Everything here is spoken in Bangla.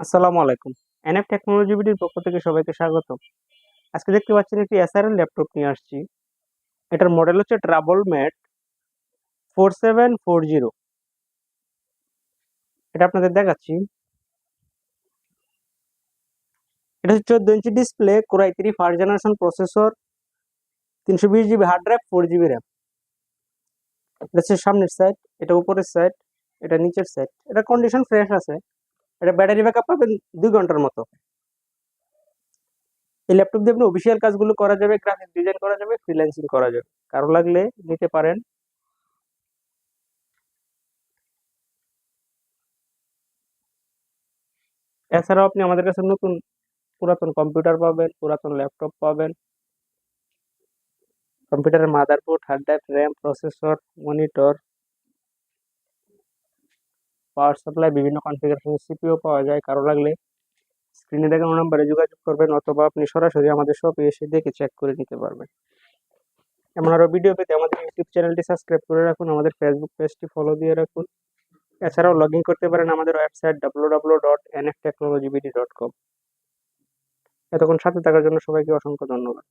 আসসালামু আলাইকুম। এনএফ টেকনোলজি বিডির পক্ষ থেকে সবাইকে স্বাগত আজকে দেখতে পাচ্ছেন একটি এসআরএল ল্যাপটপ নিয়ে আসছি। এটার মডেল হচ্ছে TravelMate four seven four zero এটা আপনাদের দেখাচ্ছি। এটা হচ্ছে চোদ্দ inch display core i three first generation processor তিনশো বিশ GB hard drive four GB RAM এটা হচ্ছে সামনের সাইড এটা উপরের সাইড এটা নিচের সাইড এটা কন্ডিশন ফ্রেশ আছে। এটা ব্যাটারি ব্যাকআপ পাবেন দুই ঘণ্টার মতো। এই ল্যাপটপ দিয়ে আপনি অফিসিয়াল কাজগুলো করা যাবে গ্রাফিক ডিজাইন করা যাবে ফ্রিল্যান্সিং করা যাবে। কারও লাগলে নিতে পারেন। এছাড়াও আপনি আমাদের কাছে নতুন পুরাতন কম্পিউটার পাবেন, পুরাতন ল্যাপটপ পাবেন। কম্পিউটারের motherboard hard drive RAM processor monitor power supply বিভিন্ন কনফিগারেশনের সিপিও পাওয়া যায়। কারও লাগলে স্ক্রিনে দেখানো নাম্বারে যোগাযোগ করবেন অথবা আপনি সরাসরি আমাদের শপে এসে দেখে চেক করে নিতে পারবেন। এমন আরও ভিডিও পেতে আমাদের ইউটিউব চ্যানেলটি সাবস্ক্রাইব করে রাখুন, আমাদের ফেসবুক পেজটি ফলো দিয়ে রাখুন। এছাড়াও লগ করতে পারেন আমাদের website W W dot N F technology BD dot com এতক্ষণ সাথে থাকার জন্য সবাইকে অসংখ্য ধন্যবাদ।